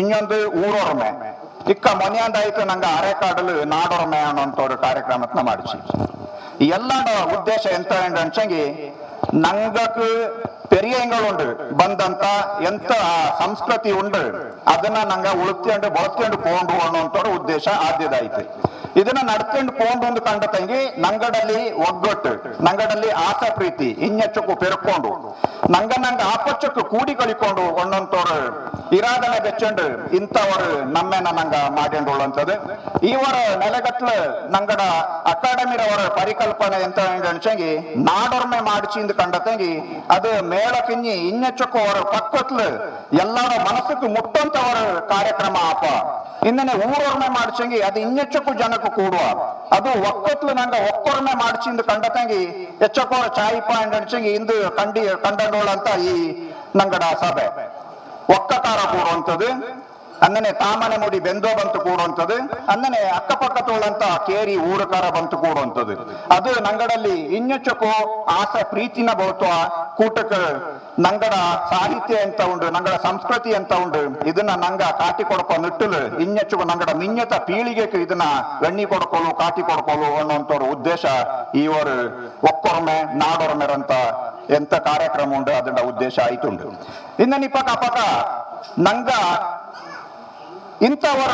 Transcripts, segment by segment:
ಇನ್ನೊಂದು ಊರೊರ್ಮೆ. ಇಕ್ಕ ಮನೆಯಂದಾಯ್ತು ನಂಗೆ ಅರೆಕಾಡಲು ನಾಡೊರ್ಮೆ ಅನ್ನೋಂಥ ಒಂದು ಕಾರ್ಯಕ್ರಮತ್ನ ಮಾಡಿಸಿ. ಈ ಎಲ್ಲಾಡ ಉದ್ದೇಶ ಎಂತ ಅಂಚಂಗಿ ನಂಗಕ್ ಪೆರಿಯಂಗಳುಂಡು, ಬಂದಂತ ಎಂತ ಸಂಸ್ಕೃತಿ ಉಂಡು, ಅದನ್ನ ನಂಗ ಉಳ್ತಿಯಂಡು ಬಳಸ್ಕೊಂಡು ಪೋಂಡು ಅನ್ನೋಂಥ ಉದ್ದೇಶ ಆದ್ಯದಾಯ್ತು. ಇದನ್ನ ನಡ್ಕೊಂಡು ಒಂದು ಕಂಡ ತಂಗಿ ನಂಗಡಲ್ಲಿ ಒಗ್ಗಟ್ಟು, ನಂಗಡಲ್ಲಿ ಆಸಾ ಪ್ರೀತಿ ಇನ್ನೆಚ್ಚಕ್ಕೂ ಪೆರ್ಕೊಂಡು, ನಂಗ ನಂಗ ಆಪಚ್ಚಕ್ಕೂ ಕೂಡಿ ಕಳಿಕೊಂಡು ಒಂದೊಂತವ್ರು ಇರಾದನೆ ಬೆಚ್ಚಂಡು ಇಂಥವರು ನಮ್ಮೆನ ನಂಗ ಮಾಡ್ಕೊಂಡುಳ್ಳಂಥದ್ದು ಇವರ ನೆಲೆಗಟ್ಲು ನಂಗಡ ಅಕಾಡೆಮಿರವರ ಪರಿಕಲ್ಪನೆ ಎಂತ ಅನ್ಸಂಗಿ, ನಾಡೊರ್ಮೆ ಮಾಡಿಸಿಂದು ಕಂಡ ತಂಗಿ, ಅದು ಕಿನ್ನಿ ಇನ್ನೆಚ್ಚಕ್ಕೂ ಅವರ ಪಕ್ಕತ್ಲು ಎಲ್ಲರ ಮನಸ್ಸಕ್ಕೆ ಮುಟ್ಟಂತವರ ಕಾರ್ಯಕ್ರಮ ಆಪ. ಇನ್ನೇ ಊರೊರ್ಮೆ ಮಾಡಿಸಂಗಿ ಅದು ಇನ್ನೆಚ್ಚಕ್ಕೂ ಜನಕ್ಕೂ ಕೂಡುವ ಅದು ಒಕ್ಕತ್ಲು ನಂಗ ಒಕ್ಕೊರ್ಮೆ ಮಾಡಿಸಿಂದು ಕಂಡ ತಂಗಿ ಎಚ್ಚಕೋರ ಚಾಯಿ ಪಾಯಿಂಟ್ ಅನ್ಸಂಗಿ ಇಂದು ಕಂಡಿ ಕಂಡೋಳಂತ ಈ ನಂಗಡ ಸಭೆ ಒಕ್ಕಕಾರ ಕೂಡುವಂಥದ್ದು ಅನ್ನನೆ ತಾಮನೆ ಮುಡಿ ಬೆಂದೋ ಬಂತು ಕೂಡುವಂಥದ್ದು ಅನ್ನನೆ ಅಕ್ಕಪಕ್ಕತೋಳಂತ ಕೇರಿ ಊರುಕಾರ ಬಂತು ಕೂಡುವಂಥದ್ದು ಅದು ನಂಗಡಲ್ಲಿ ಇನ್ನೆಚ್ಚಕ್ಕೂ ಆಸ ಪ್ರೀತಿನ ಬಹುತ್ವ ಕೂಟಕ ನಂಗಡ ಸಾಹಿತ್ಯ ಎಂತ ಉಂಡು ನಂಗಡ ಸಂಸ್ಕೃತಿ ಎಂತ ಉಂಡು ಇದನ್ನ ನಂಗ ಕಾಟಿ ಕೊಡಪ ನಿಟ್ಟಲು. ಇನ್ನೆಚ್ಚು ನಂಗಡ ಮಿನ್ಯತ ಪೀಳಿಗೆಗೆ ಇದನ್ನ ಎಣ್ಣಿ ಕೊಡ್ಕೊಳ್ಳು ಕಾಟಿ ಕೊಡ್ಕೊಳ್ಳು ಅನ್ನುವಂತ ಉದ್ದೇಶ ಇವರು ಒಕ್ಕೊರ್ಮೆ ನಾಡೊರ್ಮೆರಂತ ಎಂತ ಕಾರ್ಯಕ್ರಮ ಉಂಡು ಅದನ್ನ ಉದ್ದೇಶ ಆಯ್ತುಂಡು ಇನ್ನ ನಿಪಕ ಅಪಕ ನಂಗ ಇಂಥವರ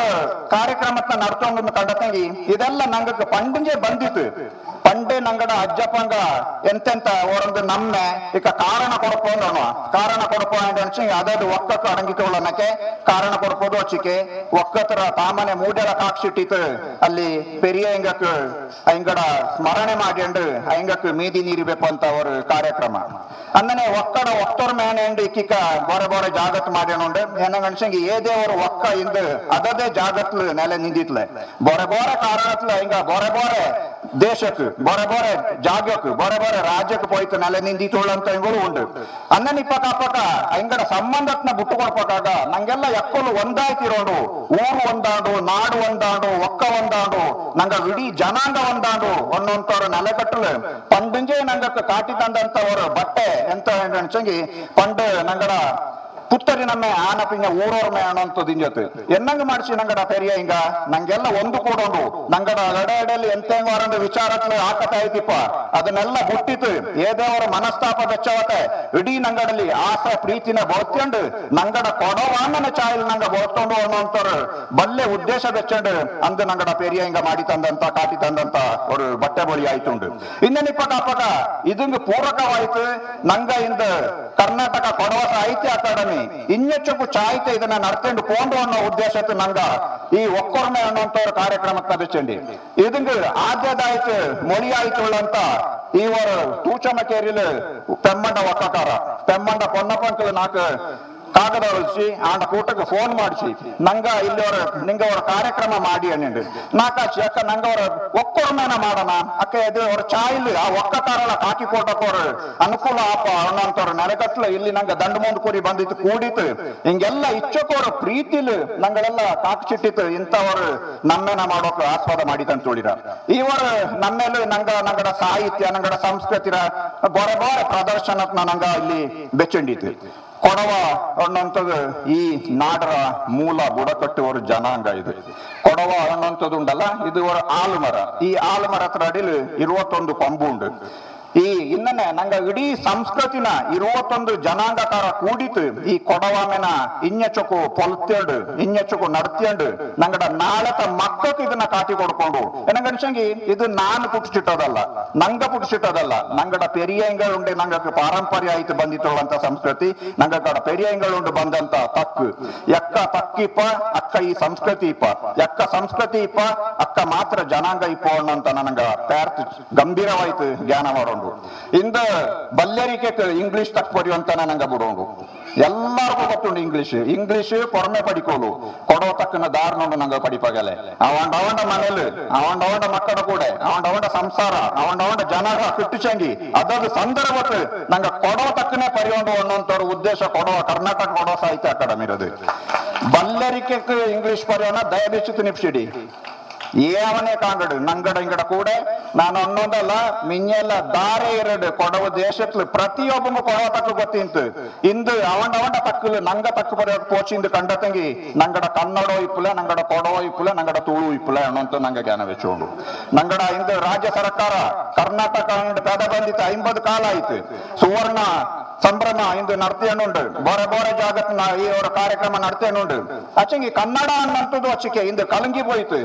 ಕಾರ್ಯಕ್ರಮಕ್ಕ ನಡ್ಕೊಂಡು ಕಂಡತಂಗಿ ಇದೆಲ್ಲ ನಂಗಕ್ಕೆ ಪಂಡಿಗೆ ಬಂದಿತ್ತು. ಪಂಡೆ ನಂಗಡ ಅಜ್ಜಪ್ಪಂಗ ಎಂತೆಂತ ಒಂದು ನಮ್ಮೆ ಈಗ ಕಾರಣ ಕೊಡಪ್ಪ ಅನ್ನುವ ಕಾರಣ ಕೊಡಪೋ ಅದಾದ ಅದದು ಒಕ್ಕಕ್ಕೆ ಅಡಂಗಿಕೊಳ್ಳನಕ್ಕೆ ಕಾರಣ ಕೊಡಪೋದು ಅಚ್ಚಿಕೆ. ಒಕ್ಕತರ ತಾಮನೆ ಮೂಡೆಲ ಕಾಕ್ಷಿಟ್ಟಿತು ಅಲ್ಲಿ ಪೆರಿಯ ಹಿಂಗಕ್ಕೆ, ಹಿಂಗಡ ಸ್ಮರಣೆ ಮಾಡಿಂಡು ಹಿಂಗಕ್ಕೆ ಮೀದಿ ನೀರಿಬೇಕು ಅಂತ ಅವರು ಕಾರ್ಯಕ್ರಮ. ಅಂದನೆ ಒಕ್ಕಡ ಒಕ್ಕರ ಮೇನೆ ಇಕ್ಕಿಕ ಬೊರೆ ಬೋರೆ ಜಾಗತ್ ಮಾಡ್ಯಾನುಂಡು ಏನಂಗ ಅನ್ಸಂಗಿ ಏ ದೇವರು ಒಕ್ಕ ಇಂದು ಅದದೇ ಜಾಗತ್ಲು ನೆಲೆ ನಿಂದಿತ್ಲೆ. ಬೊರೆ ಬೋರೆ ಕಾರಣತ್ಲ ಹಿಂಗ, ಬೊರೆ ಬೋರೆ ದೇಶಕ್ಕೆ ಬರೆ ಜಾಗಕ್ಕೆ ಬೊರೆ ಬರೆ ರಾಜ್ಯಕ್ಕೆ ಪೋಯ್ತು ನೆಲೆ ಅಂತ ಹಿಂಗಳು ಉಂಡು ಅನ್ನನ್ ಇಪ್ಪಕ ಅಪ್ಪಕ ಹಿಂಗಡ ಸಂಬಂಧತ್ನ ಬುಟ್ಟು ಕೊಡ್ಬೇಕಾಗ ನಂಗೆಲ್ಲ ಎಕ್ಕಲು ಒಂದಾಯ್ತಿರೋಡು ಊರು ಒಂದಾಂಡು, ನಾಡು ಒಂದಾಡು, ಒಕ್ಕ ಒಂದಾಡು, ನಂಗ ಇಡೀ ಜನಾಂಗ ಒಂದಾಂಡು ಅನ್ನೋಂಥವ್ರ ನೆಲೆಗಟ್ಟಲು. ಪಂಡುಂಜೆ ನಂಗಕ್ಕೆ ಕಾಟಿ ತಂದಂತವರು ಬಟ್ಟೆ ಎಂತ ಅನ್ಸಂಗಿ ಪಂಡು ನಂಗಡ ಪುತ್ತರಿ ನಮ್ಮ ಆನ ಪಿಂಜ ಊರೋರ್ಮೆ ಅನ್ನೋಂಥದ್ದು ಜೊತೆ. ಎನ್ನಂಗ ಮಾಡಿಸಿ ನಂಗಡ ಪೆರಿಯ ಹಿಂಗ? ನಂಗೆಲ್ಲ ಒಂದು ಕೂಡೊಂಡು ನಂಗಡ ಎಡೆ ಎಂತ ಎಂತೆಂಗ ವರಂದು ವಿಚಾರತ್ಲು ಆಕತ ಐತಿಪ್ಪ ಅದನ್ನೆಲ್ಲ ಏ ದೇವರ ಮನಸ್ತಾಪ ಬೆಚ್ಚವತೆ ಇಡೀ ನಂಗಡಲ್ಲಿ ಆಸೆ, ಪ್ರೀತಿನ ಬೋತ್ಕೊಂಡು ನಂಗಡ ಕೊಡವಾನನ ಚಾಯಲ್ ನಂಗ ಬೋತ್ಕೊಂಡು ಅನ್ನೋಂಥವ್ರು ಬಲ್ಲೆ ಉದ್ದೇಶ ಬೆಚ್ಚಂಡು ಅಂದು ನಂಗಡ ಪೆರಿಯ ಹಿಂಗ ಮಾಡಿ ತಂದಂತ, ಕಾಟಿ ತಂದಂತ ಅವರು ಬಟ್ಟೆ ಬಳಿ ಆಯ್ತುಂಡು. ಇನ್ನೇನಿಪ್ಪ ಕಾಪಕ ಇದಂಗ ಪೂರಕವಾಯ್ತು. ನಂಗ ಇಂದ ಕರ್ನಾಟಕ ಕೊಡವ ಸಾಹಿತ್ಯ ಅಕಾಡೆಮಿ. ಇನ್ನೆಚ್ಚಕ್ಕೂ ಚಾಯ್ತೆ ಇದನ್ನ ನಡ್ಕೊಂಡು ಕೊಂಡು ಅನ್ನೋ ಉದ್ದೇಶ ನಂಗ. ಈ ಒಕ್ಕೊರ್ಮೆ ಅನ್ನುವಂಥವ್ರ ಕಾರ್ಯಕ್ರಮಕ್ಕೆ ಬೆಚ್ಚಂಡಿ ಇದಂಗ ಆದ್ಯದಾಯ್ತು ಮೊಳಿ ಆಯ್ತು ಅಂತ ಇವರು ತೂಚಮಕೇರಿಲಿ ಪೆಮ್ಮಂಡ ಒಕ್ಕಕಾರ. ಪೆಮ್ಮಂಡ ಪೊನ್ನಪ್ಪಂಕಲ್ ನಾಲ್ಕು ಕಾಗದ ಹೊಲಿಸಿ ಆಂಡ ಕೂಟಕ್ಕೆ ಫೋನ್ ಮಾಡಿಸಿ, ನಂಗ ಇಲ್ಲಿ ಅವರ ನಿಂಗ ಅವರ ಕಾರ್ಯಕ್ರಮ ಮಾಡಿ ಅನ್ನಿಂಡು ನಾಕಾಚಿ ಅಕ್ಕ ನಂಗ ಅವರ ಒಕ್ಕೊರ್ಮೇನ ಮಾಡೋಣ. ಅಕ್ಕ ಇದು ಅವ್ರ ಇಲ್ಲಿ, ಆ ಒಕ್ಕ ಕಾರಣ ಕಾಕಿ ಕೊಟ್ಟಕೋರು ಅನುಕೂಲ ಆಪ ಅನ್ನೋಂಥವ್ರ ನೆಲಗಟ್ಲ ಇಲ್ಲಿ ನಂಗ ದಂಡ ಮುಂದ್ ಕೂರಿ ಬಂದಿತ್ತು, ಕೂಡಿತ್ತು. ಹಿಂಗೆಲ್ಲ ಇಚ್ಚಕೋರ ಪ್ರೀತಿಲು ನಂಗಳೆಲ್ಲ ಕಾಕ್ ಚಿಟ್ಟಿತ್ತು. ಇಂಥವ್ರು ನಮ್ಮೇನ ಮಾಡೋಕೆ ಆಸ್ವಾದ ಮಾಡಿದಂತ ತುಳಿರ. ಇವರ ನಮ್ಮೇಲೆ ನಂಗ, ನಂಗಡ ಸಾಹಿತ್ಯ, ನಂಗಡ ಸಂಸ್ಕೃತಿರ ಬೊರೆ ಬೊರೆ ಪ್ರದರ್ಶನತ್ನ ನಂಗ ಇಲ್ಲಿ ಬೆಚ್ಚಂಡಿತು ಕೊಡವ ಅನ್ನೋಂಥದ್ದು ಈ ನಾಡರ ಮೂಲ ಬುಡಕಟ್ಟುವರ ಜನಾಂಗ ಇದು. ಕೊಡವ ಅನ್ನೋಂಥದ್ದು ಉಂಡಲ್ಲ ಇದು ಅವರ ಆಲುಮರ. ಈ ಆಲುಮರ ಹತ್ರ ಅಡಿಲಿ ಇರುವತ್ತೊಂದು ಕೊಂಬು ಉಂಡು ಈ ಇನ್ನನೆ ನಂಗ ಇಡೀ ಸಂಸ್ಕೃತಿನ ಇರುವತ್ತೊಂದು ಜನಾಂಗಕಾರ ಕೂಡಿತು. ಈ ಕೊಡವಾಮೆನ ಇನ್ನೆಚ್ಚಕು ಪೊಲ್ತ್ಯಂಡು ಇನ್ನೆಚ್ಚಕು ನಡ್ತ್ಯಂಡು, ನಂಗಡ ನಾಳಕ ಮಕ್ಕಕ್ಕೆ ಇದನ್ನ ಕಾಟಿ ಕೊಡ್ಕೊಂಡು. ಏನಂಗ ಅನ್ಸಂಗಿ, ಇದು ನಾನು ಪುಟ್ಟಿಸಿಟ್ಟದಲ್ಲ ನಂಗ ಪುಟ್ಸಿಟ್ಟೋದಲ್ಲ ನಂಗಡ ಪೆರಿಯಂಗಳುಂಡೆ ನಂಗಕ್ಕೆ ಪಾರಂಪರ್ಯ ಆಯ್ತು ಬಂದಿತ್ತುಳ್ಳಂತ ಸಂಸ್ಕೃತಿ ನಂಗ ಕಡ ಪೆರಿಯಂಗಳುಂಡು ಬಂದಂತ ತಕ್ಕು. ಎಕ್ಕ ತಕ್ಕಿಪ್ಪ, ಅಕ್ಕ ಈ ಸಂಸ್ಕೃತಿ ಇಪ್ಪ ಎಕ್ಕ ಸಂಸ್ಕೃತಿ ಇಪ್ಪ ಅಕ್ಕ ಮಾತ್ರ ಜನಾಂಗ ಇಪ್ಪ ಅನ್ನಂತ ನನಗ ಪ್ಯಾರ್ತ್ ಗಂಭೀರವಾಯ್ತು ಜ್ಞಾನ ಮಾಡೋದು ಇಂದ ಬಲ್ಯರಿಕೆ ಇಂಗ್ಲಿಷ್ ತಕ್ಕ ಬರೆಯುವಂತ ನಂಗ ಬಿಡೋದು. ಎಲ್ಲಾರ್ಗೂ ಗೊತ್ತುಂಡು ಇಂಗ್ಲಿಷ್ ಇಂಗ್ಲಿಷ್ ಪೊರಮೆ ಪಡಿಕೋಲು ಕೊಡೋ ತಕ್ಕನ ದಾರ್ ನೋಡು ನಂಗೆ ಪಡಿಪಾಗಲೆ. ಅವಂಡ ಅವಂಡ ಮನೇಲಿ, ಅವಂಡ ಅವಂಡ ಮಕ್ಕಳ ಕೂಡ, ಅವಂಡ ಅವಂಡ ಸಂಸಾರ, ಅವಂಡ ಅವಂಡ ಜನರ ಕಿಟ್ಟುಚಂಗಿ, ಅದದು ಸಂದರ್ಭಕ್ಕೆ ನಂಗೆ ಕೊಡೋ ತಕ್ಕನೆ ಪರಿಯೋಂಡು ಅನ್ನೋಂಥವ್ರ ಉದ್ದೇಶ ಕೊಡೋ, ಕರ್ನಾಟಕ ಕೊಡೋ ಸಾಹಿತ್ಯ ಅಕಾಡೆಮಿ ಇರೋದು. ಬಲ್ಲರಿಕೆ ಇಂಗ್ಲಿಷ್ ಪರಿಯೋಣ ದಯವಿಟ್ಟು ನಿಪ್ಸಿಡಿ ಏವನೇ ಕಾಂಗಡು ನಂಗಡ ಇಂಗಡ ಕೂಡ. ನಾನು ಅನ್ನೋದಲ್ಲ ಮಿಂಜೆಲ್ಲ ದಾರೆ ಎರಡು ಕೊಡವ ದೇಶತ್ಲು ಪ್ರತಿಯೊಬ್ಬನು ಕೊಡವ ತಕ್ಕ ಗೊತ್ತಿಂತು. ಇಂದು ಅವಂಡ ಅವಂಡ ತಕ್ಕಲು, ನಂಗ ತಕ್ಕ ಬರೆಯ ಪೋಚಿಂದು ಕಂಡ ತಂಗಿ ನಂಗಡ ಕನ್ನಡ ಇಪ್ಪುಲ ನಂಗಡ ಕೊಡವ ಇಪ್ಪುಲ ನಂಗಡ ತುಳು ಇಪ್ಪುಲ ಅನ್ನೋಂತ ನಂಗೆ ಜ್ಞಾನ ವೆಚ್ಚೋಡು ನಂಗಡ ಇಂದು ರಾಜ್ಯ ಸರ್ಕಾರ, ಕರ್ನಾಟಕ ಪದ ಬಂದಿತ್ತು ಐಂಬದು ಕಾಲ ಆಯ್ತು. ಸುವರ್ಣ, ಸಂಭ್ರಮ ಇಂದು ನಡ್ತೇನುಂಡು ಬೋರೆ ಬೋರೆ ಜಾಗತ್ನ ಈ ಅವರ ಕಾರ್ಯಕ್ರಮ ನಡ್ತೇನುಂಡು ಅಚ್ಚಂಗಿ ಕನ್ನಡ ಅನ್ನಂತದ್ದು ಅಚ್ಚಿಕೆ ಇಂದು ಕಲಂಗಿ ಹೋಯ್ತು.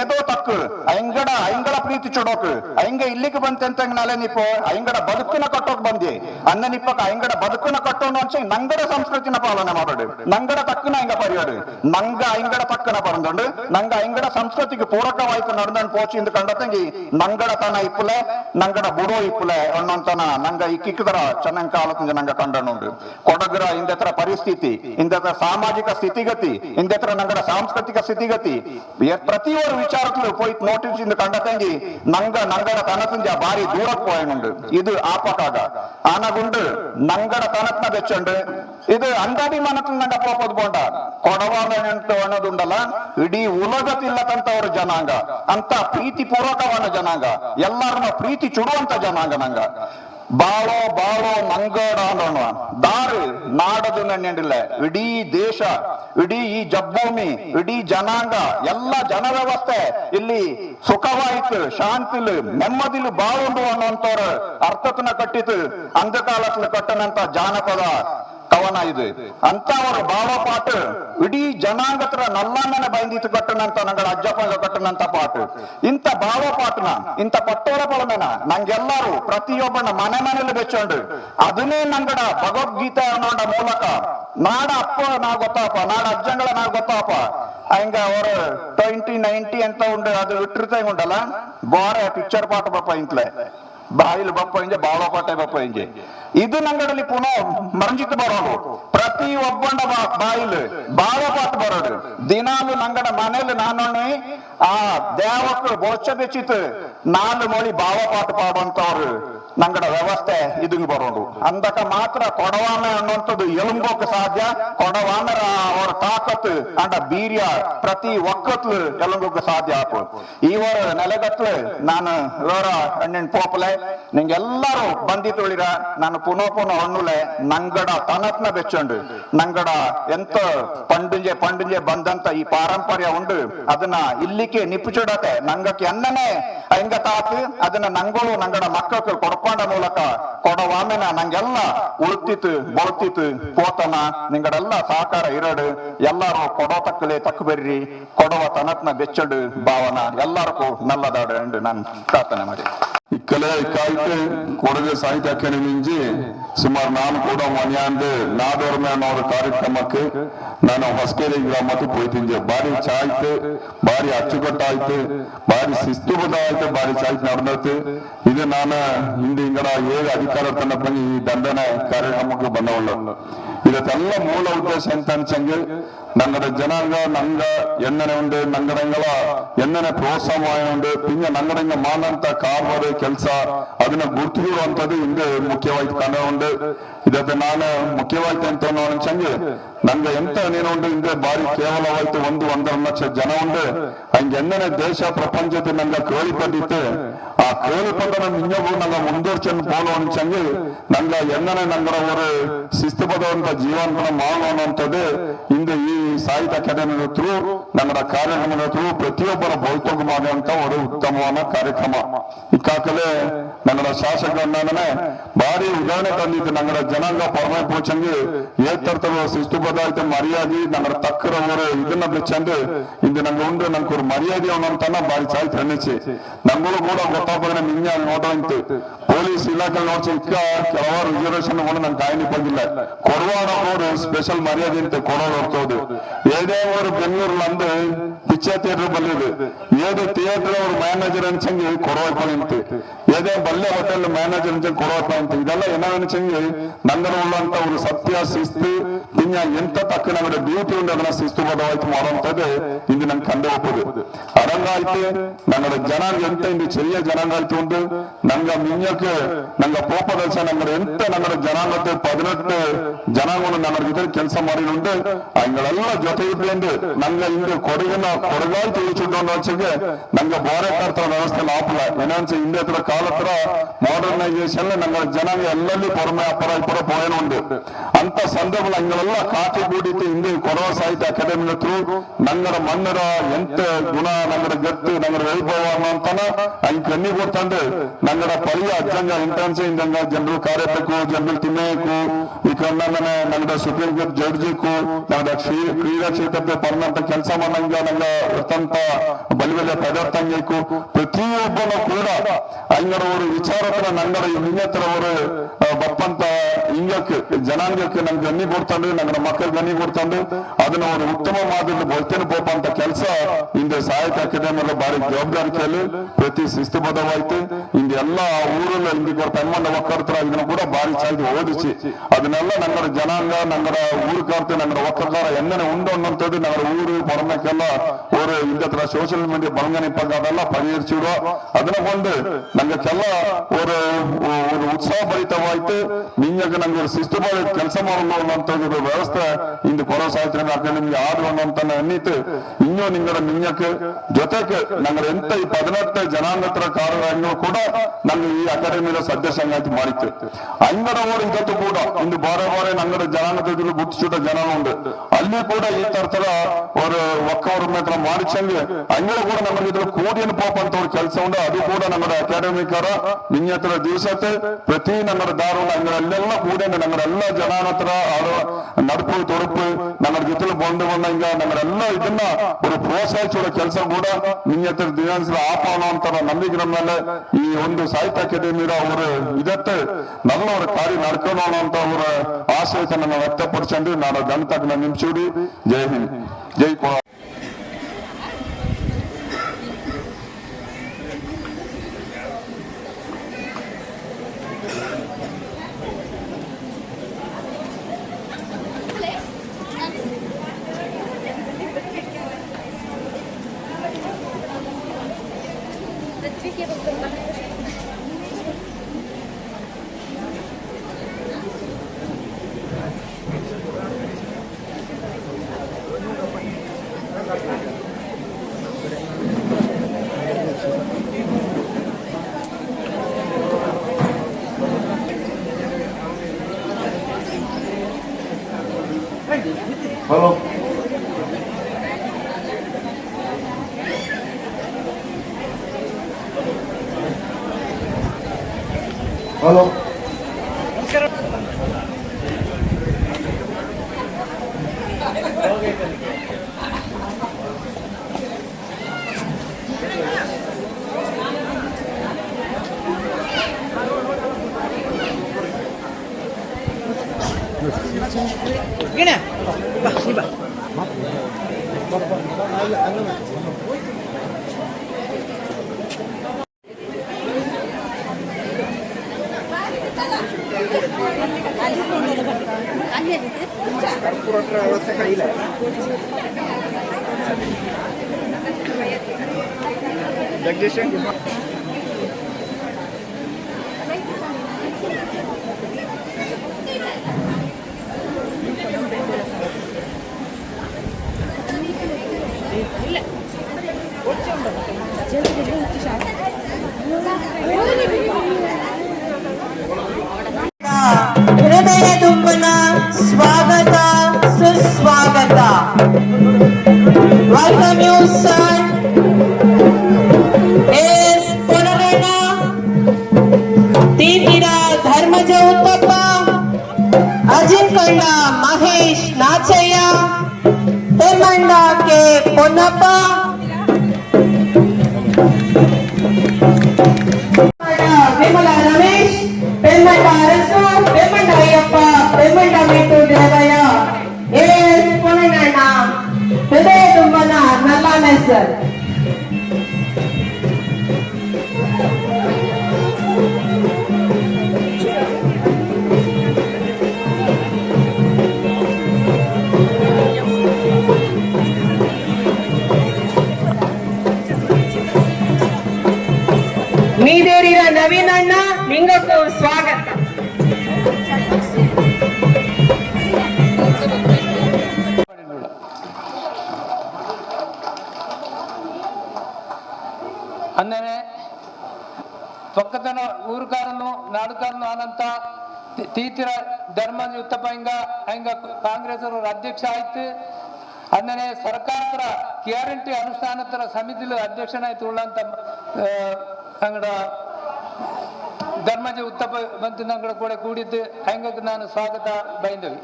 ಏದೇದೋ ತಕ್ಕು ಅಯಂಗಡ ಅಯಂಗಡ ಪ್ರೀತಿ ಚುಡೋಕು. ಅಯ್ಯಂಗ ಇಲ್ಲಿಗೆ ಬಂತೆ ನಾಳೆ ನಿಪ್ಪ? ಅಯ್ಯಂಗಡ ಬದುಕಿನ ಕಟ್ಟೋಕ್ ಬಂದಿ. ಅನ್ನ ನಿಪ್ಪಕ ಅಯ್ಯಂಗಡ ಬದುಕಿನ ಕಟ್ಟೋಣ ನಂಗಡ ಸಂಸ್ಕೃತಿನ ಪಾಲನೆ ಮಾಡೋಡು. ನಂಗಡ ತಕ್ಕನ ಹಿಂಗ ಪರಿಯೋಡು. ನಂಗ ಐಂಗಡ ತಕ್ಕನ ಪರಂದೊಂಡು. ನಂಗ ಅಯ್ಯಂಗಡ ಸಂಸ್ಕೃತಿಗೆ ಪೂರಕವಾಯ್ತು ನಡೆದನ್ ಪೋಚಿ ಇಂದು ಕಂಡತಂಗಿ, ನಂಗಡ ತನ ಇಪ್ಪುಲೆ, ನಂಗಡ ಬುಡೋ ಇಪ್ಪುಲೆ ಅನ್ನೋಂತನ ನಂಗ ಇಕ್ಕಿಕ್ಕದರ ಚೆನ್ನಾಗಿ ಕಾಲತಂಗ ನಂಗ ಕಂಡನುಂಡು. ಕೊಡಗರ ಇಂದತ್ರ ಪರಿಸ್ಥಿತಿ, ಇಂದತ್ರ ಸಾಮಾಜಿಕ ಸ್ಥಿತಿಗತಿ, ಇಂದತ್ರ ನಂಗಡ ಸಾಂಸ್ಕೃತಿಕ ಸ್ಥಿತಿಗತಿ. ಪ್ರತಿಯೊಂದು പ്രചാരത്തിൽ പോയി നോട്ടിച്ചിരുന്ന് കണ്ടെത്തെങ്കിൽ നങ്ക നങ്കട തനത്തിന്റെ ഭാര്യ ദൂരെ പോയുണ്ട് ഇത് ആപ്പക്കാക അനകൊണ്ട് നങ്കട തനത്തിനെ വെച്ചുണ്ട് ഇത് ಅಂಗಡಿ ಮನಕ್ಕೆ ನಂಗಪ್ಪ ಪದ್ಕೊಂಡ ಕೊಡವಾದ ಅಂತ ಅನ್ನೋದುಂಡಲ್ಲ ಇಡೀ ಉಲಗತಿಲ್ಲದಂತವ್ರ ಜನಾಂಗ ಅಂತ ಪ್ರೀತಿ ಪೂರ್ವಕವಾದ ಜನಾಂಗ ಎಲ್ಲರನ್ನ ಪ್ರೀತಿ ಚುಡುವಂತ ಜನಾಂಗ ನಂಗ ಬಾಳೋ ಬಾಳೋ ಮಂಗಡ ಅನ್ನೋಣ. ದಾರಿ ನಾಡದನ್ನ ನೆನಡಿಲ್ಲ ಇಡೀ ದೇಶ, ಇಡೀ ಈ ಜಬ್ಬೂಮಿ ಇಡೀ ಜನಾಂಗ, ಎಲ್ಲ ಜನ ವ್ಯವಸ್ಥೆ ಇಲ್ಲಿ ಸುಖವಾಯಿತು, ಶಾಂತಿಲು, ನೆಮ್ಮದಿಲು ಬಾಳುಂಡು ಅನ್ನೋಂತವ್ರ ಅರ್ಥತನ ಕಟ್ಟಿತು ಅಂಧಕಾಲಕ್ಕೆ ಕಟ್ಟನಂತ ಜಾನಪದ. ಕವನ ಇದು ಅಂತ ಅವರ ಭಾವ ಪಾಠ ಇಡೀ ಜನಾಂಗತ್ರ ನಲ್ಲಣ್ಣನ ಬೈಂದಿತ್ತು ಕಟ್ಟನಂತ, ನಂಗಳ ಅಜ್ಜಪ್ಪ ಕಟ್ಟನಂತ ಪಾಠ ಇಂಥ ಭಾವ ಪಾಠನ ಇಂಥ ಪಟ್ಟೋರ ಪಳಮೆನ ನಂಗೆಲ್ಲರೂ ಪ್ರತಿಯೊಬ್ಬನ ಮನೆ ಮನೇಲಿ ಬೆಚ್ಚೊಂಡು. ಅದನ್ನೇ ನಂಗಡ ಭಗವದ್ಗೀತೆ ಅನ್ನೋಡ ಮೂಲಕ ನಾಡ ಅಪ್ಪ ನಾ ಗೊತ್ತಾಪ, ನಾಡ ಅಜ್ಜಂಗಳ ನಾ ಗೊತ್ತಾಪ. ಹಂಗ ಅವರು ಟ್ವೆಂಟಿ ನೈಂಟಿ ಅಂತ ಉಂಡು, ಅದು ಇಟ್ಟಿರ್ತಂಗ ಉಂಡಲ್ಲ? ಬಾರ ಪಿಕ್ಚರ್ ಪಾಠ ಬಪ್ಪ ಇಂತ್ಲೆ. ಬಾಯಿಲ್ ಬಪ್ಪ ಇಂಜೆ ಬಾಳೋ ಪಾಠ ಬಪ್ಪ ಇಂಜೆ. ಇದು ನಂಗಡಲ್ಲಿ ಪುನಃ ಮರಂಜಿತ್ ಬರೋದು. ಪ್ರತಿ ಒಬ್ಬಂಡ ಬಾಯಿಲು ಬಾಳ ಪಾತ್ ಬರೋದು. ದಿನಾಲು ನಂಗಡ ಮನೇಲಿ ನಾನೊಣ್ಣೆ ಆ ದೇವಕ್ಕೆ ಬೋಚ ಬೆಚ್ಚಿತ್ತು ನಾಲು ಮೋಳಿ ಭಾವಪಾಠ ಪಾಡುವಂತವ್ರು ನಂಗಡ ವ್ಯವಸ್ಥೆ ಇದಂಗ್ ಬರೋದು. ಅಂದಕ ಮಾತ್ರ ಕೊಡವಾನ ಅನ್ನುವಂಥದ್ದು ಎಲುಂಬೋಕ ಸಾಧ್ಯ. ಕೊಡವಾನರ ಅವರ ತಾಕತ್ ಅಂಡ ಬೀರ್ಯ ಪ್ರತಿ ಒಕ್ಕತ್ಲು ಎಲುಂಬೋಕ ಸಾಧ್ಯ ಆಪು ಇವರ ನೆಲೆಗತ್ಲು ನಾನು ಇವರ ಹಣ್ಣಿನ ಪೋಪಲೆ, ನಿಂಗೆಲ್ಲರೂ ಬಂದಿತ್ತುಳಿರ ನಾನು ಪುನಃ ಪುನಃ ಹಣ್ಣುಲೆ ನಂಗಡ ತನತ್ನ ಬೆಚ್ಚಂಡು. ನಂಗಡ ಎಂತ ಪಂಡುಂಜೆ ಪಂಡುಂಜೆ ಬಂದಂತ ಈ ಪಾರಂಪರ್ಯ ಉಂಡು. ಅದನ್ನ ಇಲ್ಲಿಕ್ಕೆ ನಿಪ್ಪುಚುಡತೆ ನಂಗಕ್ಕೆ ಎನ್ನನೆ ಹಿಂಗ ತಾತು ಅದನ್ನ ನಂಗಳು ನಂಗಡ ಮಕ್ಕಳು ಕೊಡ್ಕೊಂಡ ಮೂಲಕ ಕೊಡವಾಮೆನ ನಂಗೆಲ್ಲ ಉಳ್ತಿತ್ತು ಬಳುತ್ತಿತ್ತು ಪೋತನ, ನಿಂಗಡೆಲ್ಲ ಸಹಕಾರ ಇರಡು. ಎಲ್ಲಾರು ಕೊಡೋ ತಕ್ಕಲೆ ತಕ್ಕ ಬರ್ರಿ. ಕೊಡವ ತನತ್ನ ಬೆಚ್ಚಡು ಭಾವನ. ಎಲ್ಲಾರ್ಗೂ ನಲ್ಲದಾಡು ಎಂದು ನಾನು ಪ್ರಾರ್ಥನೆ ಮಾಡಿ ಇಕ್ಕಲೆ ಇಕ್ಕಾಯ್ತು ಕೊಡಗು ಸಾಹಿತ್ಯ ಅಕಾಡೆಮಿ ಇಂಜಿ ಸುಮಾರು ನಾನು ಕೂಡ ಮನ್ಯಾಂದು ನಾದೋರ್ಮೆ ಅನ್ನೋ ಒಂದು ಕಾರ್ಯಕ್ರಮಕ್ಕೆ ನಾನು ಹೊಸಕೇರಿ ಗ್ರಾಮಕ್ಕೆ ಹೋಯ್ತಿದ್ದೆ ಬಾರಿ ಚಾಯ್ತು ಬಾರಿ ಅಚ್ಚುಕಟ್ಟಾಯ್ತು ಬಾರಿ ಶಿಸ್ತುಬದ್ಧ ಆಯ್ತು ಬಾರಿ ಚಾಯ್ತು ನಡೆದೈತು ಇದು ನಾನು ಹಿಂದೆ ಇಂಗಡ ಹೇಗೆ ಅಧಿಕಾರ ತನ್ನ ಬಂದು ಈ ದಂಡನೆ ಕಾರ್ಯಕ್ರಮಕ್ಕೆ ಬಂದವಳು ಇದಕ್ಕೆಲ್ಲ ಮೂಲ ಉದ್ದೇಶ ಅಂತ ಅನ್ಸಂಗೆ ನಂಗಡ ಜನಾಂಗ ನಂಗ ಎಣ್ಣನೆ ಉಂಡು ನಂಗಡಂಗಳ ಎಣ್ಣನೆ ಪ್ರೋತ್ಸಾಹ ಉಂಡು ಪಿಂಗ ನಂಗಡಂಗ ಮಾನಂತ ಕಾರ್ವಾರ ಕೆಲಸ ಅದನ್ನ ಗುರ್ತಿರುವಂತದ್ದು ಹಿಂದೆ ಮುಖ್ಯವಾಯ್ತು ಕಂಡ ಉಂಡು ಇದಕ್ಕೆ ನಾನು ಮುಖ್ಯವಾಗಿ ಅಂತ ನಾನು ಸಂಜೆ, ನಂಗೆ ಎಂತ ನೀನು ಉಂಟು ಹಿಂದೆ ಬಾರಿ ಕೇವಲವಾಯ್ತು ಒಂದು, ಒಂದರ ಲಕ್ಷ ಜನ ಉಂಡು ಹಂಗೆಂದನೆ ದೇಶ ಪ್ರಪಂಚದ ನಂಗೆ ಕೇಳಿ ಪದ್ದಿತ್ತು ಆ ಕೇಳಿ ಪದ ನನ್ನ ಇನ್ನೊಬ್ಬರು ನಂಗೆ ಮುಂದುವರ್ಚನ್ ಪೋಲು ಒಂದು ಸಂಜೆ, ನಂಗೆ ಎಂದನೆ ನಂಗರ ಅವರು ಶಿಸ್ತುಬದಂತ ಜೀವನ ಮಾಡುವಂಥದ್ದು ಹಿಂದೆ ಈ ಸಾಹಿತ್ಯ ಅಕಾಡೆಮಿ ಥ್ರೂ ನಮ್ಮ ಕಾರ್ಯಕ್ರಮದ ಥ್ರೂ ಪ್ರತಿಯೊಬ್ಬರ ಭೌತಿಕ ಮಾಡುವಂತ ಒಂದು ಉತ್ತಮವಾದ ಕಾರ್ಯಕ್ರಮ. ಇಕ್ಕಾಕಲೇ ನಂಗರ ಶಾಸಕರನ್ನ ಬಾರಿ ಉದಾಹರಣೆ ತಂದಿದ್ದು ನಂಗರ ಜನಾಂಗ ಪರಮೆ ಪೋಚಂಗೆ ಏತರ್ತವ ಶಿಸ್ತುಬದ್ಧ ಆಯ್ತು ಮರ್ಯಾದೆ ನಮ್ಮ ತಕ್ಕರ ಅವರು ಇದನ್ನ ಬೆಚ್ಚಂದು. ಇಂದು ನಂಗೆ ಉಂಡು, ನಂಗೆ ஒரு ಮರ್ಯಾದೆ ಅನ್ನೋಂತನ ಬಾರಿ ಚಾಯ್ತು ಹೆಣ್ಣಿಸಿ ನಮ್ಮಗಳು ಕೂಡ ಗೊತ್ತಾಗ್ಬೋದ್ರೆ ನಿನ್ನೆ ನೋಡುವಂತು ಪೊಲೀಸ್ ಇಲಾಖೆ ನೋಡ್ಸಿ ಇಕ್ಕ ಕೆಲವಾರು ರಿಸರ್ವೇಶನ್ ಕೂಡ ನಂಗೆ ಕಾಯಿನಿ ಬಂದಿಲ್ಲ. ಕೊಡವಾಡ ಅವರು ಸ್ಪೆಷಲ್ ಮರ್ಯಾದೆ ಅಂತ ಕೊಡೋದು ಹೊರ್ತೋದು ಏದೇ ಅವರು ಬೆಂಗಳೂರಲ್ಲಿ ಅಂದು ಪಿಕ್ಚರ್ ಥಿಯೇಟರ್ ಬಲ್ಲಿದೆ ಏದು ಥಿಯೇಟರ್ ಅವ್ರ ಮ್ಯಾನೇಜರ್ ಅನ್ಸಂಗಿ ಕೊಡೋಪ್ಪ ಅಂತ ಏದೇ ಬಲ್ಲೆ ಹೋಟೆಲ್ ಮ್ಯಾನೇಜರ್ ಅನ್ಸಂಗ್ ಕೊಡೋಪ್ಪ ಅಂತ ಇದೆಲ್ಲ ಏನೋ ಅನ್ಸಂಗಿ ನಂದನ ಉಳ್ಳಂತ ಅವ್ರು ಸತ್ಯ ಶಿಸ್ತು ಇನ್ನ ಎಂತ ತಕ್ಕ ನಮಗೆ ಡ್ಯೂಟಿ ಉಂಟು ಅದನ್ನ ಶಿಸ್ತು ಬದಲಾಯಿತು ಮಾಡುವಂತದ್ದು ಇಂದು ನಂಗೆ ಕಂಡು ಹೋಗ್ತದೆ ಅರಂಗಾಯ್ತು ನನ್ನದ ಜನ ಎಂತ ಇಂದು ಚೆರಿಯ ಜನಾಂಗಾಯ್ತು ಉಂಟು ನಂಗ ಮಿಂಜಕ್ಕೆ ನಂಗ ಪೋಪದಲ್ಸ ನಮ್ಮದ ಎಂತ ನನ್ನದ ಜನಾಂಗತೆ ಪದಿನೆಟ್ಟು ಜನಾಂಗವನ್ನು ನನ್ನ ಜೊತೆ ಕೆಲಸ ಮಾಡಿರುಂಟು ಅಂಗಳೆಲ್ಲ ಜೊತೆ ಇದ್ದಂದು ನಂಗ ಇಂದು ಕೊಡಗಿನ ಕೊಡಗಾಯಿ ತಿಳಿಸಿಕೊಂಡು ವಚ್ಚಿಗೆ ನಂಗ ವ್ಯವಸ್ಥೆ ಲಾಪಲ ಏನಂಚ ಹಿಂದೆ ಹತ್ರ ಕಾಲ ಹತ್ರ ಮಾಡರ್ನೈಸೇಷನ್ ನಂಗ ಜನಾಂಗ ಎಲ್ಲಲ್ಲಿ ಪೊರಮೆ ಅಪರ ಪೋಯನ್ ಪೋಯನುಂಡು ಅಂತ ಸಂದರ್ಭ ಅಂಗಳೆಲ್ಲ ಕಾಟಿ ಗೂಡಿತ್ತು ಹಿಂದೆ ಕೊಡವ ಸಾಹಿತ್ಯ ಅಕಾಡೆಮಿ ತ್ರೂ ನಂಗರ ಮಣ್ಣರ ಎಂತ ಗುಣ, ನಂಗರ ಗತ್ತು, ನಂಗರ ವೈಭವ ಅಂತಾನ ಅಂಗ್ ಕಣ್ಣಿ ಗೊತ್ತಂದ್ರೆ ನಂಗಡ ಪಳಿಯ ಅಜ್ಜಂಗ ಇಂಟರ್ನ್ಸ್ ಇಂದಂಗ ಜನರು ಕಾರ್ಯಬೇಕು ಜನರು ತಿನ್ನೇಕು ಈ ಕಣ್ಣನೆ ನಂಗಡ ಸುಪ್ರೀಂ ಕೋರ್ಟ್ ಜಡ್ಜಿಕು ಕ್ಷೀ- ಕ್ರೀಡಾ ಕ್ಷೇತ್ರದ ಪರ್ಮಂತ ಕೆಲಸ ಮಾಡಂಗ ನಂಗ ಇರ್ತಂತ ಬಲಿಬಲಿಯ ಪದಾರ್ಥಂಗೈಕು ಪ್ರತಿಯೊಬ್ಬನು ಕೂಡ ಅಂಗಡವರು ವಿಚಾರತ್ರ ನಂಗಡ ಹಿಂಗತ್ರವರು ಬಪ್ಪಂತ ಹಿಂಗಕ್ಕೆ ಜನಾಂಗಕ್ಕೆ ನಂಗೆ ಗನ್ನಿ ಕೊಡ್ತಂಡು ನಂಗಡ ಮಕ್ಕಳು ಗನ್ನಿ ಕೊಡ್ತಂಡು ಅದನ್ನ ಅವರು ಉತ್ತಮ ಮಾದರಿ ಬರ್ತೇನೆ ಪೋಪ ಅಂತ ಕೆಲಸ ಇಂದು ಸಾಹಿತ್ಯ ಅಕಾಡೆಮಿಯಲ್ಲಿ ಬಾರಿ ಜವಾಬ್ದಾರಿಕೆಯಲ್ಲಿ ಪ್ರತಿ ಶಿಸ್ತುಬದ್ಧವಾಯ್ತು ಇಂದು ಎಲ್ಲ ಊರಲ್ಲಿ ಇಂದು ತಮ್ಮಣ್ಣ ಒಕ್ಕರ್ತರ ಇದನ್ನ ಕೂಡ ಬಾರಿ ಚಾಯ್ದು ಓದಿಸಿ ಅದನ್ನೆಲ್ಲ ನಂಗಡ ಜನಾಂಗ ನಂಗಡ ಊರು ಕಾರ್ತೆ ನಂಗಡ ಒಕ್ಕರ್ತಾರ ಎಣ್ಣೆ ಉಂಡು ಅನ್ನೋಂಥದ್ದು ನಂಗಡ ಊರು ಪರಮಕ್ಕೆಲ್ಲ ஒரு இந்த சோசியல் மீடியா பலங்கணிப்பாங்க அதெல்லாம் ಪರಿಹರಿಸಿರೋ ಅದನ್ನ ಕೊಂಡು ನಂಗೆಲ್ಲ ஒரு ஒரு ಉತ್ಸಾಹಭರಿತವಾಯ್ತು ನಿಂಗೆ ನಂಗೆ ಒಂದು ಶಿಸ್ತುಬದ್ಧ ಕೆಲಸ ಮಾಡಲು ಅನ್ನೋಂಥದ್ದು ಒಂದು ವ್ಯವಸ್ಥೆ ಇಂದು ಕೊರೋ ಸಾಹಿತ್ಯ ಅಕಾಡೆಮಿಗೆ ಆಡು ಅನ್ನೋಂತ ಅನ್ನಿತ್ತು ಇನ್ನೂ ನಿಂಗಡ ನಿಂಗಕ್ಕೆ ಜೊತೆಗೆ ನಂಗೆ ಎಂತ ಈ ಪದಿನೆಟ್ಟು ಜನಾಂಗತರ ಕಾರ್ಯಗಳು ಕೂಡ ನಂಗೆ ಈ ಅಕಾಡೆಮಿಯ ಸದ್ಯ ಸಂಗಾತಿ ಮಾಡಿತ್ತು ಅಂಗಡವರು ಇದತ್ತು ಕೂಡ ಇಂದು ಬಾರೆ ಬಾರೆ ನಂಗಡ ಜನಾಂಗದಲ್ಲಿ ಗುರ್ತಿಸಿದ ಜನ ಉಂಟು ಅಲ್ಲಿ ಕೂಡ ಈ ತರತರ ஒரு ಒಕ್ಕವರ ಕಾರ್ಯಕ್ರಮ ಮಾಡಿ ಚಂದ ಕೂಡ ನಮ್ಮ ಜೊತೆ ಕೋಡಿಯನ್ನು ಪಾಪ ಅಂತ ಅವ್ರ ಕೆಲಸ ಉಂಟು. ಅದು ಕೂಡ ನಮ್ಮ ಅಕಾಡೆಮಿಕರ ಹತ್ರ ದಿವಸತೆ. ಪ್ರತಿ ನಮ್ಮ ದಾರು ಅಂಗಳೆಲ್ಲ ಕೂಡ ನಮ್ಮ ಎಲ್ಲ ಜನ ಹತ್ರ ನಡಪು, ತೊಡಪು ನಮ್ಮ ಜೊತೆ ಬಂದು ಬಂದಂಗ ನಮ್ಮೆಲ್ಲ ಇದನ್ನ ಅವರು ಪ್ರೋತ್ಸಾಹಿಸೋ ಕೆಲಸ ಕೂಡ ನಿನ್ನೆ ಹತ್ರ ದಿನ ಆಪಾನ ಅಂತ ನಂಬಿಕೆ ಮೇಲೆ ಈ ಒಂದು ಸಾಹಿತ್ಯ ಅಕಾಡೆಮಿರ ಅವರು ಇದತ್ತೆ. ನಮ್ಮ ಅವ್ರ ಕಾರ್ಯ ನಡ್ಕೊಳ್ಳೋಣ ಅಂತ ಅವರ ಆಶಯತನ ವ್ಯಕ್ತಪಡಿಸಿ ನಾನು ಗಂಟಕ್ಕೆ ನಾನು ನಿಮಿಷ ಜೈ ಹಿಂದ್. ಜೈ ಕೋ Hello. Jagdishya. వేమన్న కే పొన్నప్ప. వేమల రమేష్ పెమ్మట అరసు పెమ్మట అయ్యప్ప పెమ్మట మెట్టు దేవయ్య. ఏఎస్ పొన్నಣ್ಣ హృదయ దుంబన నల్లానే సార్ ಅಣ್ಣ ನಿಂಗಕ್ಕೂ ಸ್ವಾಗತ. ಅಂದರೆ ತೊಕ್ಕತನ ಊರುಕಾರನು ನಾಡುಕಾರನು ಆನಂತ ತೀತಿರ ಧರ್ಮ ಯುತ್ತಪ್ಪ ಹಿಂಗ ಹಿಂಗ ಕಾಂಗ್ರೆಸ್ ಅವರು ಅಧ್ಯಕ್ಷ ಆಯ್ತು. ಅಂದರೆ ಸರ್ಕಾರತರ ಗ್ಯಾರಂಟಿ ಅನುಷ್ಠಾನತರ ಸಮಿತಿಲಿ ಅಧ್ಯಕ್ಷನಾಯ್ತು ಉಳ್ಳಂತ ಅಂಗಡ ಧರ್ಮಜ ಉತ್ತಪ್ಪ ಬಂತು ನಂಗಡ ಕೂಡ ಕೂಡಿದ್ದು ಹಂಗಕ್ಕೆ ನಾನು ಸ್ವಾಗತ ಬೈಂದವಿ.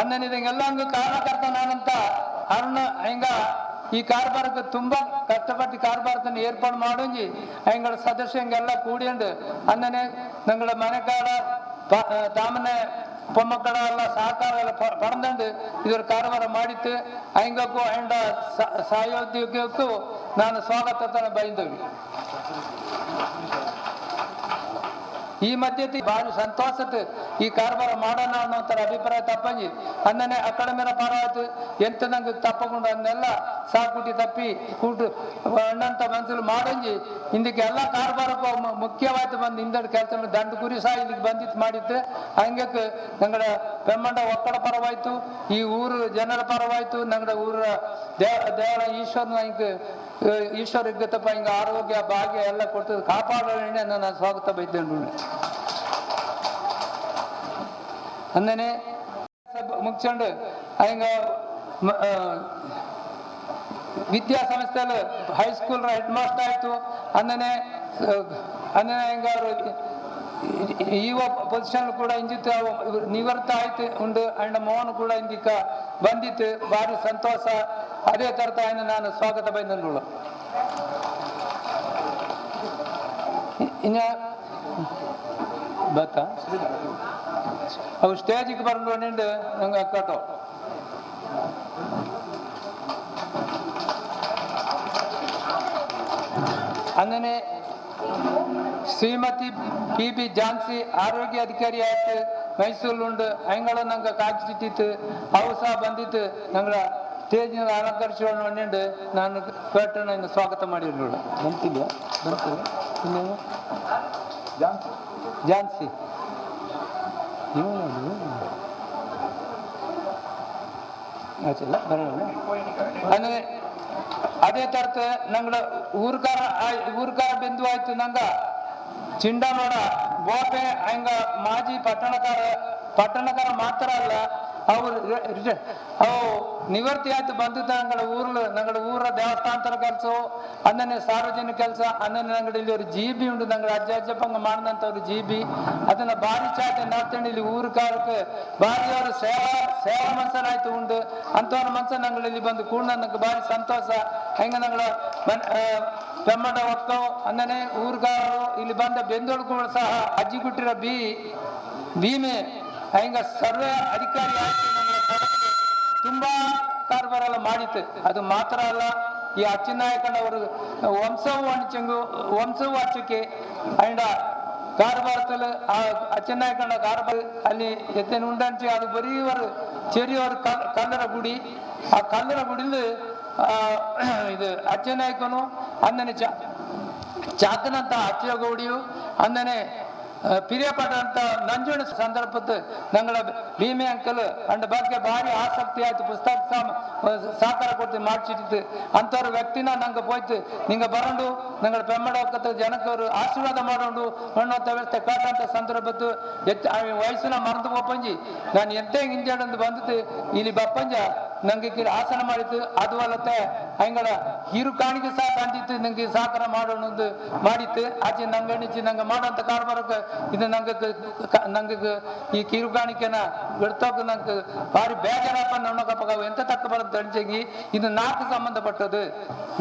ಅಂದನೆ ಇದೆಲ್ಲ ಹಂಗ ಕಾರಣಕರ್ತ ನಾನಂತ. ಅರುಣ, ಹೆಂಗ? ಈ ಕಾರ್ಬಾರಕ್ಕೆ ತುಂಬಾ ಕಷ್ಟಪಟ್ಟು ಕಾರ್ಬಾರದನ್ನು ಏರ್ಪಾಡು ಮಾಡೋಂಜಿ, ಹೆಂಗಳ ಸದಸ್ಯ ಹಿಂಗೆಲ್ಲ ಕೂಡಿಯಂಡು ಅಂದನೆ ನಂಗಳ ಮನೆ ಕಾಡ ತಾಮನ್ನೇ ಮೊಮ್ಮಕ್ಕಳ ಎಲ್ಲ ಸಹಕಾರ ಎಲ್ಲ ಪಡೆದಂಡು ಇವರು ಕಾರವಾರ ಮಾಡಿತ್ತು ಹಂಗಕ್ಕೂ ಅಂಡ ಸಹಯೋಗ್ಯಕ್ಕೂ ನಾನು ಸ್ವಾಗತ ಬಯಂದವಿ ಈ ಮಧ್ಯೆ ಭಾರಿ ಸಂತೋಷತೆ ಈ ಕಾರ್ಬಾರ ಮಾಡೋಣ ಅನ್ನೋ ಅಭಿಪ್ರಾಯ ತಪ್ಪಂಗಿ. ಅಂದನೆ ಅಕ್ಕಡ ಮೇಲೆ ಪಾರಾಯ್ತು ಎಂತ ನಂಗೆ ತಪ್ಪಕೊಂಡು ಅದನ್ನೆಲ್ಲ ಸಾಕುಟಿ ತಪ್ಪಿ ಕೂಟು ಅಣ್ಣಂತ ಮನಸ್ಸಲ್ಲಿ ಮಾಡಂಗಿ ಇಂದಕ್ಕೆ ಎಲ್ಲ ಕಾರ್ಬಾರಕ್ಕೂ ಮುಖ್ಯವಾಗಿ ಬಂದು ಹಿಂದಡ್ ಕೆಲಸ ದಂಡ ಕುರಿ ಸಹ ಇಲ್ಲಿಗೆ ಬಂದಿತ್ತು ಮಾಡಿತ್ತು. ಹಂಗಕ್ಕೆ ನಂಗಡ ಬ್ರಹ್ಮಂಡ ಒಕ್ಕಡ ಪರವಾಯ್ತು. ಈ ಊರು ಜನರ ಪರವಾಯ್ತು. ನಂಗಡ ಊರ ದೇವ ದೇವರ ಈಶ್ವರನ ಹಿಂಗೆ ಈಶ್ವರ ಇದ್ದಪ್ಪ ಹಿಂಗ ಆರೋಗ್ಯ ಭಾಗ್ಯ ಎಲ್ಲ ಕೊಡ್ತದೆ ಕಾಪಾಡೋಣ ನಾನು ಸ್ವಾಗತ ಬೈದ್ದೇನೆ ಅಂದನೆ ಮುಗ್ಸ್ಕೊಂಡು ಹಿಂಗ ವಿದ್ಯಾಸಂಸ್ಥೆಯಲ್ಲಿ ಹೈಸ್ಕೂಲ್ ಹೆಡ್ ಮಾಸ್ಟರ್ ಆಯ್ತು ಅಂದನೆ ಅಂದನೆ ಹಿಂಗ ಈವ ಪೊಸಿಷನ್ ಕೂಡ ಇಂಜಿತ್ ನಿವೃತ್ತ ಆಯ್ತು ಉಂಡು ಅಂಡ ಮೋಹನ್ ಕೂಡ ಇಂದಿಕ್ಕ ಬಂದಿತ್ತು ಭಾರಿ ಸಂತೋಷ ಅದೇ ತರ ನಾನು ಸ್ವಾಗತ ಬೈದ ಅವು ಸ್ಟೇಜ್ ಬರ್ಲು ನಿಂಡ್ ನಂಗೆ ಕಟ್ಟೋ ಅಂದನೆ ಶ್ರೀಮತಿ ಪಿ ಬಿ ಜಾನ್ಸಿ ಆರೋಗ್ಯ ಅಧಿಕಾರಿ ಆಯ್ತು. ಮೈಸೂರು ಉಂಡು ಹೆಂಗಳ ನಂಗೆ ಕಾಚಿಟ್ಟಿತ್ತು ಅವು ಸಹ ಬಂದಿತ್ತು. ನಂಗಳ ಸ್ಟೇಜಿನ ಅಲಂಕರಿಸಿಕೊಂಡು ಬಂದಿದ್ದು ನಾನು ಪೇಟನ ಇನ್ನು ಸ್ವಾಗತ ಮಾಡಿದ್ರು ಬಂತಿಲ್ಲ ಬಂತಿಲ್ಲ ಇನ್ನೇನು ಜಾನ್ಸಿ ಇವನು ಆಚೆಲ್ಲ ಬರೋಣ ಅಂದ್ರೆ ಅದೇ ತರತ ನಂಗಳ ಊರ್ಕಾರ ಆಯ್- ಊರ್ಕಾರ ಬಿಂದು ಆಯ್ತು ನಂಗ ಚಿಂಡನೋಡ ಗೋಪೆ ಹಂಗ ಮಾಜಿ ಪಟ್ಟಣಕಾರ ಪಟ್ಟಣಕಾರ ಮಾತ್ರ ಅಲ್ಲ ಅವ್ರು ಅವು ನಿವೃತ್ತಿ ಆಯ್ತು ಬಂದಿದ್ದ ನಂಗಳ ಊರ್ಲು ನಂಗಳ ಊರ ದೇವಸ್ಥಾನದ ಕೆಲಸ ಅಂದನೆ ಸಾರ್ವಜನಿಕ ಕೆಲಸ ಅಂದನೆ ನಂಗಡ ಇಲ್ಲಿ ಒಂದು ಜಿ ಬಿ ಉಂಟು ನಂಗಡ ಅಜ್ಜ ಅಜ್ಜಪ್ಪಂಗ ಮಾಡಿದಂತ ಒಂದು ಜಿ ಬಿ ಅದನ್ನ ಭಾರಿ ಚಾತೆ ನಡ್ತಂಡು ಇಲ್ಲಿ ಊರು ಕಾರಕ್ಕೆ ಭಾರಿ ಅವರ ಸೇವಾ ಸೇವಾ ಮನ್ಸರಾಯ್ತು ಉಂಡು. ಅಂಥವ್ರ ಮನ್ಸ ನಂಗಳ ಇಲ್ಲಿ ಬಂದು ಕೂಡ ನಂಗೆ ಭಾರಿ ಸಂತೋಷ. ಹೆಂಗ ನಂಗಳ, ಮನ್ ಬೆಮ್ಮಡ ಒಕ್ಕವು ಅಂದನೆ ಊರುಗಾರರು ಇಲ್ಲಿ ಬಂದ ಬೆಂದೊಡ್ಗಳು ಸಹ ಅಜ್ಜಿ ಕೊಟ್ಟಿರೋ ಬಿ, ಭೀಮೆ ಹೆಂಗ ಸರ್ವ ಅಧಿಕಾರಿ ತುಂಬಾ ಕಾರ್ಬಾರ ಎಲ್ಲ ಮಾಡಿತ್ತು. ಅದು ಮಾತ್ರ ಅಲ್ಲ, ಈ ಅಚ್ಚಿನಾಯಕನವರು ವಂಶವು ವಾಣಿಜ್ಯಂಗು ವಂಶವು ಅಚ್ಚಕ್ಕೆ ಅಂಡ. ಕಾರ್ಬಾರದಲ್ಲಿ ಆ ಅಚ್ಚನಾಯಕನ ಕಾರ್ಬಾರ ಅಲ್ಲಿ ಎತ್ತೇನು ಉಂಡಂಚಿ, ಅದು ಬರೀವರು ಚೆರಿಯವರು ಕಲ್ಲರ ಗುಡಿ. ಆ ಕಲ್ಲರ ಗುಡಿಲಿ ಇದು ಅಚ್ಚನಾಯಕನು, ಅಂದನೆ ಚಾ ಚಾತನಂತ ಅಚ್ಚಗೌಡಿಯು ಅಂದನೆ ಪಿರಿಯಪಟ್ಟ ಅಂತ ನಂಜುಣ ಸಂದರ್ಭದ ನಂಗಳ ಭೀಮೆ ಅಂಕಲ್ ಅಂಡ್ ಬಗ್ಗೆ ಭಾರಿ ಆಸಕ್ತಿ ಆಯ್ತು. ಪುಸ್ತಕ ಸಾಕಾರ ಕೊಡ್ತೀನಿ ಕೊಡ್ತೀವಿ ಮಾಡಿಸಿಟ್ಟು ಅಂಥವ್ರ ವ್ಯಕ್ತಿನ ನಂಗೆ ಹೋಯ್ತು. ನಿಂಗೆ ಬರಂಡು, ನಂಗಳ ಬೆಂಬಡ ಜನಕರು ಜನಕ್ಕವರು ಆಶೀರ್ವಾದ ಮಾಡೋಂಡು ಅನ್ನೋಂಥ ವ್ಯವಸ್ಥೆ ಕಾಟಂತ ಸಂದರ್ಭದ್ದು. ಎತ್ತ, ಆ ವಯಸ್ಸಿನ ಮರೆತು ಬಪ್ಪಂಜಿ ನಾನು ಎಂತ ಹಿಂಜಾಡಂದು ಬಂದಿದ್ದು ಇಲ್ಲಿ ಬಪ್ಪಂಜ ನಂಗೆ ಆಸನ ಮಾಡಿತ್ತು. ಅದು ಅಲ್ಲತ್ತೆ ಹಂಗಳ ಹಿರು ಕಾಣಿಗೆ ಸಹ ತಂದಿತ್ತು, ನಂಗೆ ಸಹಕಾರ ಮಾಡೋಣ ಮಾಡಿತ್ತು. ಆಚೆ ನಂಗೆ ನಂಗೆ ಮಾಡೋಂಥ ಕಾರ್ಬಾರಕ್ಕೆ ಇದು ನಂಗೆ ನಂಗೆ ಈ ಕಿರು ಕಾಣಿಕೆನ ಬಿಡ್ತೋಕ ನಂಗೆ ಭಾರಿ ಬೇಜಾರಪ್ಪ ನನ್ನಕಪ್ಪ ಎಂತ ತಕ್ಕ ಬರ ತಣಿಸಂಗಿ ಇದು ನಾಲ್ಕು ಸಂಬಂಧಪಟ್ಟದು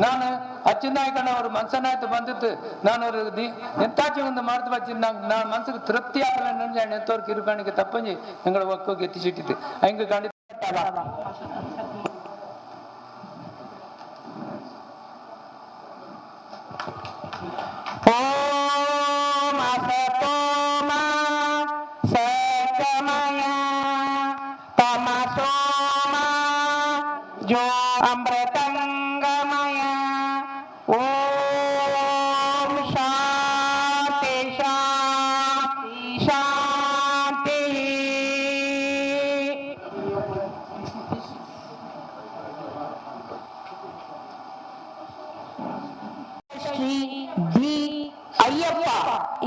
ನಾನು ಅಚ್ಚಿನಾಯಕನವರು ಮನ್ಸನಾಯ್ತು ಬಂದಿತ್ತು. ನಾನು ಅವ್ರ ಎಂತಾಚೆ ಒಂದು ಮಾಡ್ತು ಬಚ್ಚಿ ನಂಗೆ ನಾನು ಮನ್ಸಿಗೆ ತೃಪ್ತಿ ಆಗಲ್ಲ ಎಂತವ್ರು ಕಿರು ಕಾಣಿಕೆ ತಪ್ಪಂಜಿ ನಂಗಳ ಒಕ್ಕೋಗಿ ಎತ್ತಿಸಿಟ್ಟಿತ್ತು ಖಂಡಿತ ಓಂ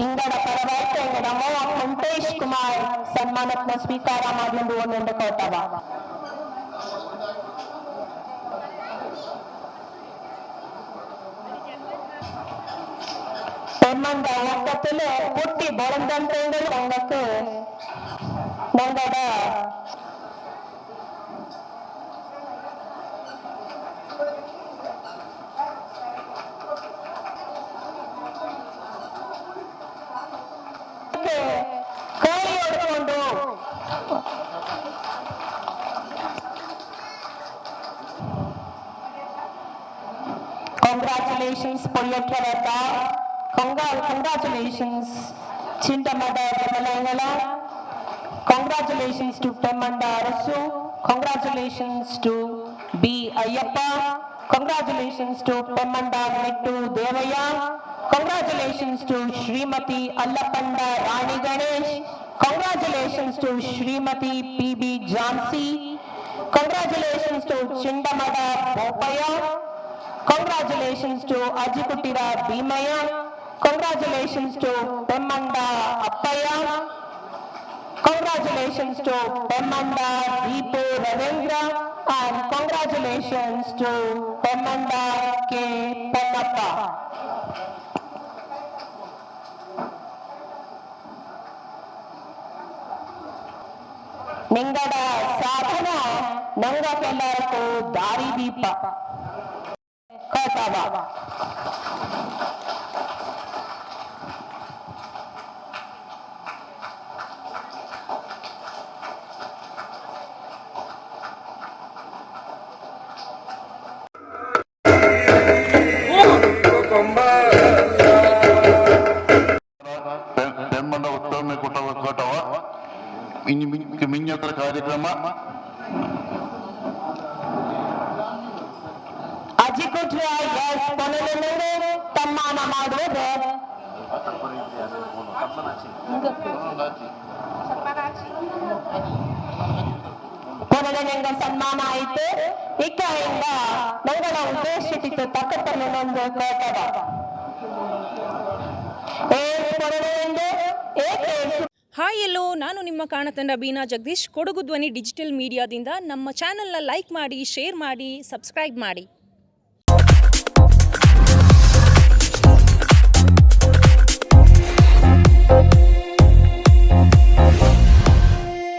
ಇಂಗಡ ಪರವಾರ್ತೆ ನಮೋ ವೆಂಕಟೇಶ್ ಕುಮಾರ್ ಸನ್ಮಾನತ್ನ ಸ್ವೀಕಾರ ಮಾಡಲೆಂದು ಒಂದೊಂದು ಕೋಟವ பெண்மந்த ஓட்டத்தில் புட்டி பொருந்தன்றேன்னு உங்களுக்கு உங்களோட Congratulations, Poyatrata. Congra- Congratulations, Chintamada Jamalangala. Congratulations to Pemanda Arasu. Congratulations to B. Ayyappa. Congratulations to Pemanda Nettu Devaya. Congratulations to Srimati Allapanda Rani Ganesh. Congratulations to Srimati P.B. Jansi. Congratulations to Chindamada Bopaya. Congratulations to Ajikutira Bhimaya. Congratulations to Pemmanda Appaya. Congratulations to Pemmanda Deepu Ravindra. And congratulations to Pemmanda K. Ponnappa. ನಿಂಗಡ ಸಾಧನ ನಂಗಕ್ಕೆಲ್ಲರಿಗೂ ದಾರಿದೀಪ ಕಥವ Sabah. പെൺമണ്ട ഉത്സവമേ കൂട്ടവ ഇനി മിഞ്ഞത്ര കാര്യക്രമ ಅಜಿಕುಟ್ರ S ಕೊನೆಯಲ್ಲಿ ತಮ್ಮಾನ ಮಾಡುವುದು. ಸನ್ಮಾನ ಆಯಿತು. ಇಕ್ಕೆಯಿಂದ ನಂಗಳ ಉದ್ದೇಶಿಸಿತು ತಕ್ಕತ್ತನ್ನೊಂದು ಕೋಟದ ಏ ಕೊನೆಯಿಂದ ಏಕೆ hi ಎಲ್ಲೋ, ನಾನು ನಿಮ್ಮ ಕಾಣತಂಡ ಬೀನಾ ಜಗದೀಶ್. ಕೊಡಗು ಧ್ವನಿ ಡಿಜಿಟಲ್ ಮೀಡಿಯಾದಿಂದ ನಮ್ಮ ಚಾನೆಲ್ನ ಲೈಕ್ ಮಾಡಿ, ಶೇರ್ ಮಾಡಿ, ಸಬ್ಸ್ಕ್ರೈಬ್ ಮಾಡಿ.